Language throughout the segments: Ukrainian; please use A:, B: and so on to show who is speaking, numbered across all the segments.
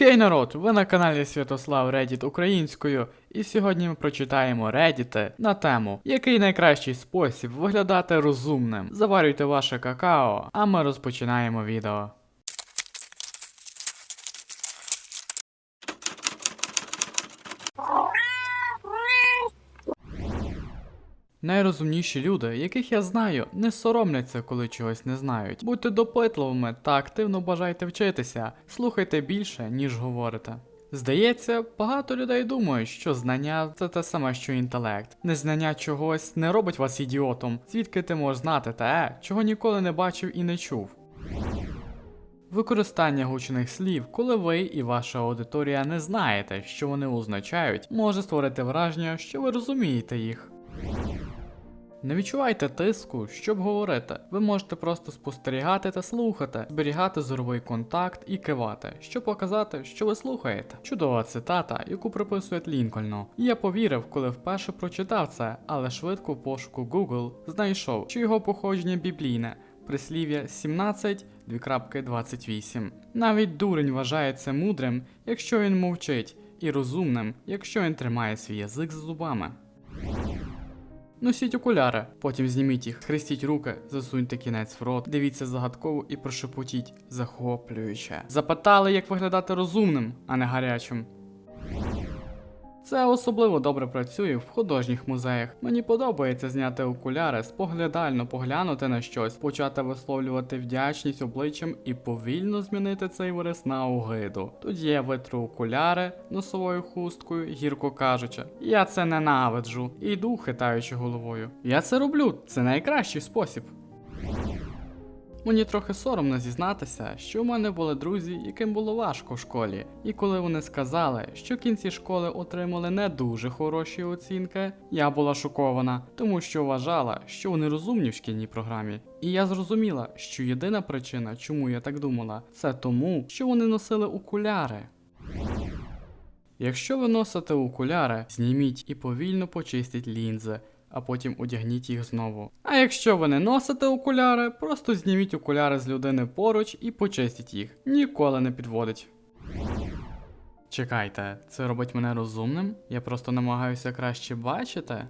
A: Хей народ! Ви на каналі Святослав Reddit українською, і сьогодні ми прочитаємо Reddit на тему, який найкращий спосіб виглядати розумним. Заварюйте ваше какао, а ми розпочинаємо відео. Найрозумніші люди, яких я знаю, не соромляться, коли чогось не знають. Будьте допитливими та активно бажайте вчитися, слухайте більше, ніж говорите. Здається, багато людей думають, що знання це те саме, що інтелект. Незнання чогось не робить вас ідіотом, звідки ти можеш знати те, чого ніколи не бачив і не чув. Використання гучних слів, коли ви і ваша аудиторія не знаєте, що вони означають, може створити враження, що ви розумієте їх. Не відчувайте тиску, щоб говорити. Ви можете просто спостерігати та слухати, зберігати зоровий контакт і кивати, щоб показати, що ви слухаєте. Чудова цитата, яку приписують Лінкольну. Я повірив, коли вперше прочитав це, але швидко в пошуку Google знайшов, що його походження біблійне. Прислів'я 17 2.28. Навіть дурень вважається мудрим, якщо він мовчить, і розумним, якщо він тримає свій язик за зубами. Носіть окуляри, потім зніміть їх, хрестіть руки, засуньте кінець в рот, дивіться загадково і прошепотіть захоплююче. Запитали, як виглядати розумним, а не гарячим. Це особливо добре працює в художніх музеях. Мені подобається зняти окуляри, споглядально поглянути на щось, почати висловлювати вдячність обличчям і повільно змінити цей вираз на огиду. Тоді я витру окуляри носовою хусткою, гірко кажучи, я це ненавиджу, і йду хитаючи головою. Я це роблю, це найкращий спосіб. Мені трохи соромно зізнатися, що у мене були друзі, яким було важко в школі, і коли вони сказали, що в кінці школи отримали не дуже хороші оцінки, я була шокована, тому що вважала, що вони розумні в шкільній програмі. І я зрозуміла, що єдина причина, чому я так думала, це тому, що вони носили окуляри. Якщо ви носите окуляри, зніміть і повільно почистіть лінзи, а потім одягніть їх знову. А якщо ви не носите окуляри, просто зніміть окуляри з людини поруч і почистіть їх. Ніколи не підводить. Чекайте, це робить мене розумним? Я просто намагаюся краще бачити.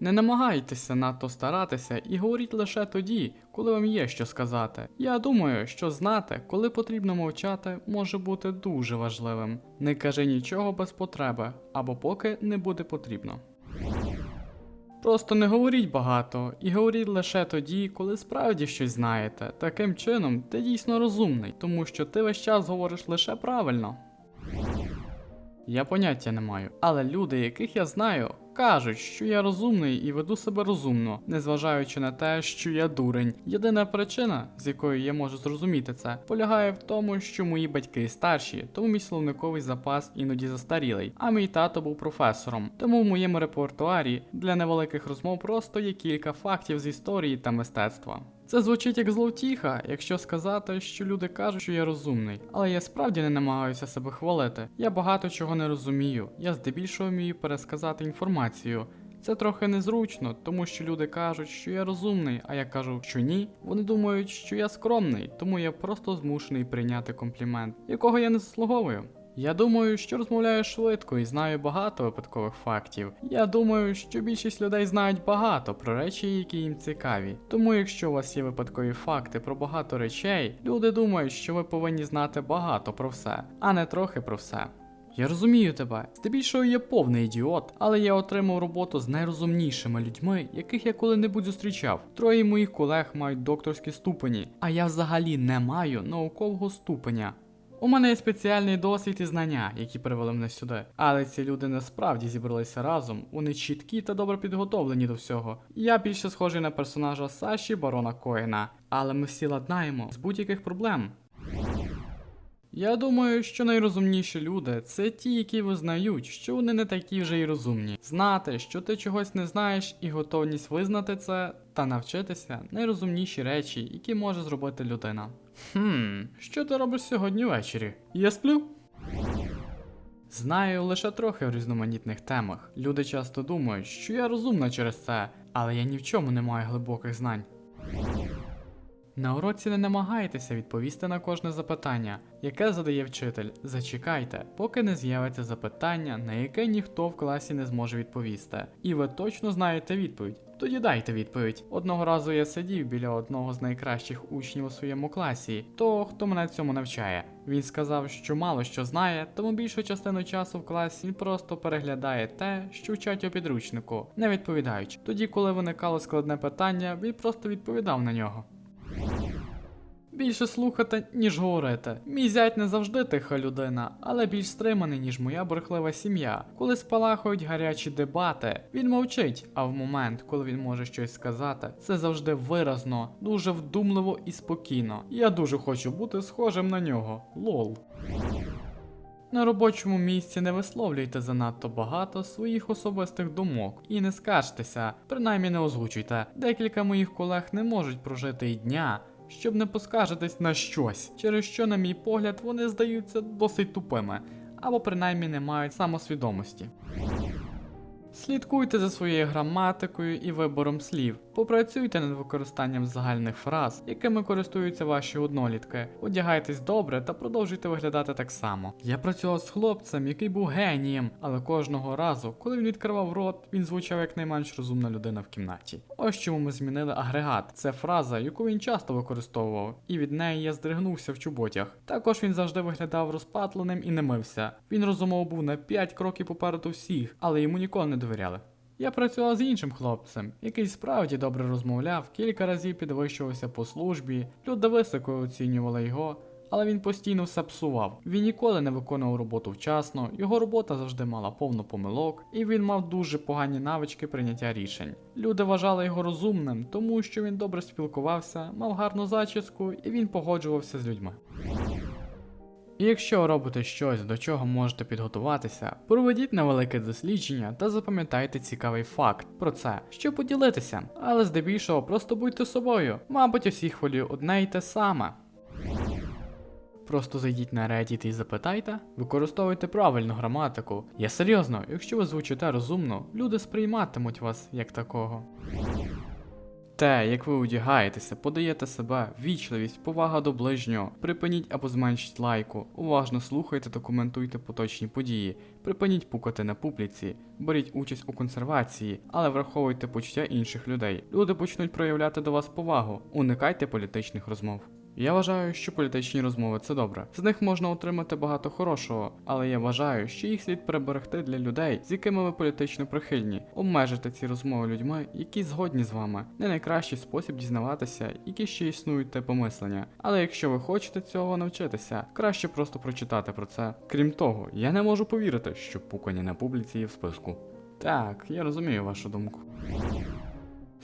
A: Не намагайтеся надто старатися і говоріть лише тоді, коли вам є що сказати. Я думаю, що знати, коли потрібно мовчати, може бути дуже важливим. Не кажи нічого без потреби, або поки не буде потрібно. Просто не говоріть багато і говоріть лише тоді, коли справді щось знаєте. Таким чином, ти дійсно розумний, тому що ти весь час говориш лише правильно. Я поняття не маю, але люди, яких я знаю, кажуть, що я розумний і веду себе розумно, незважаючи на те, що я дурень. Єдина причина, з якою я можу зрозуміти це, полягає в тому, що мої батьки старші, тому мій словниковий запас іноді застарілий, а мій тато був професором. Тому в моєму репертуарі для невеликих розмов просто є кілька фактів з історії та мистецтва. Це звучить як зловтіха, якщо сказати, що люди кажуть, що я розумний, але я справді не намагаюся себе хвалити. Я багато чого не розумію. Я здебільшого вмію пересказати інформацію. Це трохи незручно, тому що люди кажуть, що я розумний, а я кажу, що ні. Вони думають, що я скромний, тому я просто змушений прийняти комплімент, якого я не заслуговую. Я думаю, що розмовляю швидко і знаю багато випадкових фактів. Я думаю, що більшість людей знають багато про речі, які їм цікаві. Тому, якщо у вас є випадкові факти про багато речей, люди думають, що ви повинні знати багато про все, а не трохи про все. Я розумію тебе. Здебільшого я повний ідіот, але я отримав роботу з найрозумнішими людьми, яких я коли-небудь зустрічав. Троє моїх колег мають докторські ступені, а я взагалі не маю наукового ступеня. У мене є спеціальний досвід і знання, які привели мене сюди. Але ці люди насправді зібралися разом, вони чіткі та добре підготовлені до всього. Я більше схожий на персонажа Саші Барона Коїна, але ми всі ладнаємо з будь-яких проблем. Я думаю, що найрозумніші люди це ті, які визнають, що вони не такі вже й розумні. Знати, що ти чогось не знаєш, і готовність визнати це та навчитися найрозумніші речі, які може зробити людина. Хм, що ти робиш сьогодні ввечері? Я сплю? Знаю лише трохи в різноманітних темах. Люди часто думають, що я розумна через це, але я ні в чому не маю глибоких знань. На уроці не намагайтеся відповісти на кожне запитання, яке задає вчитель. Зачекайте, поки не з'явиться запитання, на яке ніхто в класі не зможе відповісти. І ви точно знаєте відповідь. Тоді дайте відповідь. Одного разу я сидів біля одного з найкращих учнів у своєму класі, того, хто мене цьому навчає. Він сказав, що мало що знає, тому більшу частину часу в класі він просто переглядає те, що вчать у підручнику, не відповідаючи. Тоді, коли виникало складне питання, він просто відповідав на нього. Більше слухати, ніж говорити. Мій зять не завжди тиха людина, але більш стриманий, ніж моя брехлива сім'я. Коли спалахують гарячі дебати, він мовчить, а в момент, коли він може щось сказати, це завжди виразно, дуже вдумливо і спокійно. Я дуже хочу бути схожим на нього. Лол. На робочому місці не висловлюйте занадто багато своїх особистих думок і не скаржтеся, принаймні не озвучуйте. Декілька моїх колег не можуть прожити і дня, щоб не поскаржитись на щось, через що, на мій погляд, вони здаються досить тупими, або принаймні не мають самосвідомості. Слідкуйте за своєю граматикою і вибором слів. Попрацюйте над використанням загальних фраз, якими користуються ваші однолітки. Одягайтесь добре та продовжуйте виглядати так само. Я працював з хлопцем, який був генієм, але кожного разу, коли він відкривав рот, він звучав як найменш розумна людина в кімнаті. Ось чому ми змінили агрегат. Це фраза, яку він часто використовував, і від неї я здригнувся в чоботях. Також він завжди виглядав розпатленим і не мився. Він розумово був на 5 кроків попереду всіх, але йому ніколи не довіряли. Я працював з іншим хлопцем, який справді добре розмовляв, кілька разів підвищувався по службі, люди високо оцінювали його, але він постійно все псував. Він ніколи не виконував роботу вчасно, його робота завжди мала повно помилок, і він мав дуже погані навички прийняття рішень. Люди вважали його розумним, тому що він добре спілкувався, мав гарну зачіску і він погоджувався з людьми. І якщо робите щось, до чого можете підготуватися, проведіть невелике дослідження та запам'ятайте цікавий факт про це, щоб поділитися, але здебільшого просто будьте собою. Мабуть, усіх хвилює одне й те саме. Просто зайдіть на Reddit і запитайте, використовуйте правильну граматику. Я серйозно, якщо ви звучите розумно, люди сприйматимуть вас як такого. Те, як ви одягаєтеся, подаєте себе, вічливість, повага до ближнього, припиніть або зменшіть лайку, уважно слухайте та коментуйте поточні події, припиніть пукати на публіці, беріть участь у консервації, але враховуйте почуття інших людей. Люди почнуть проявляти до вас повагу, уникайте політичних розмов. Я вважаю, що політичні розмови це добре. З них можна отримати багато хорошого, але я вважаю, що їх слід приберегти для людей, з якими ви політично прихильні, обмежити ці розмови людьми, які згодні з вами. Не найкращий спосіб дізнаватися, які ще існують типи мислення. Але якщо ви хочете цього навчитися, краще просто прочитати про це. Крім того, я не можу повірити, що пукання на публіці є в списку. Так, я розумію вашу думку.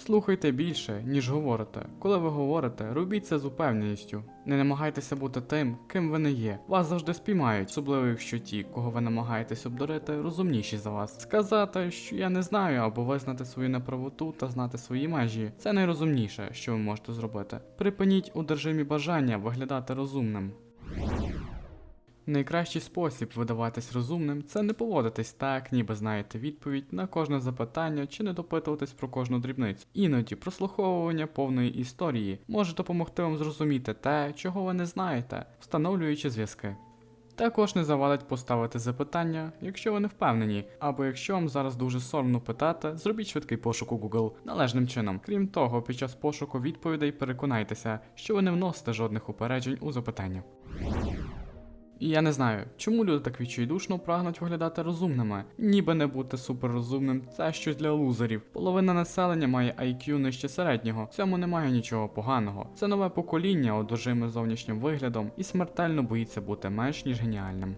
A: Слухайте більше, ніж говорите. Коли ви говорите, робіть це з упевненістю. Не намагайтеся бути тим, ким ви не є. Вас завжди спіймають, особливо якщо ті, кого ви намагаєтесь обдурити, розумніші за вас. Сказати, що я не знаю, або визнати свою неправоту та знати свої межі це найрозумніше, що ви можете зробити. Припиніть одержимі бажання виглядати розумним. Найкращий спосіб видаватись розумним це не поводитись так, ніби знаєте відповідь на кожне запитання чи не допитуватись про кожну дрібницю. Іноді прослуховування повної історії може допомогти вам зрозуміти те, чого ви не знаєте, встановлюючи зв'язки. Також не завадить поставити запитання, якщо ви не впевнені, або якщо вам зараз дуже соромно питати, зробіть швидкий пошук у Google належним чином. Крім того, під час пошуку відповідей переконайтеся, що ви не вносите жодних упереджень у запитання. І я не знаю, чому люди так відчайдушно прагнуть виглядати розумними, ніби не бути суперрозумним це щось для лузерів. Половина населення має IQ нижче середнього. В цьому немає нічого поганого. Це нове покоління, одержиме зовнішнім виглядом і смертельно боїться бути менш ніж геніальним.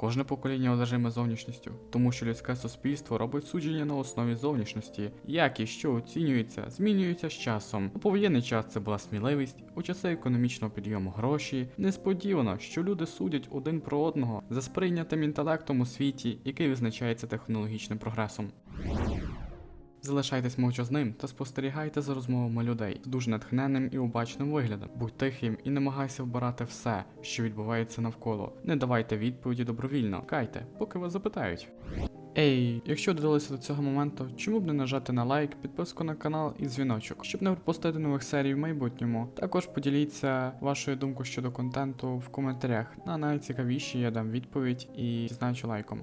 A: Кожне покоління одержиме зовнішністю, тому що людське суспільство робить судження на основі зовнішності, якість, що оцінюється, змінюється з часом. У повоєнний час це була сміливість, у часи економічного підйому гроші. Несподівано, що люди судять один про одного за сприйнятим інтелектом у світі, який визначається технологічним прогресом. Залишайтесь мовчазним та спостерігайте за розмовами людей з дуже натхненним і обачним виглядом. Будь тихим і намагайся вбирати все, що відбувається навколо. Не давайте відповіді добровільно, кайте, поки вас запитають. Ей, якщо додалися до цього моменту, чому б не нажати на лайк, підписку на канал і дзвіночок, щоб не пропустити нових серій в майбутньому. Також поділіться вашою думкою щодо контенту в коментарях. На найцікавіші я дам відповідь і дізнаю лайком.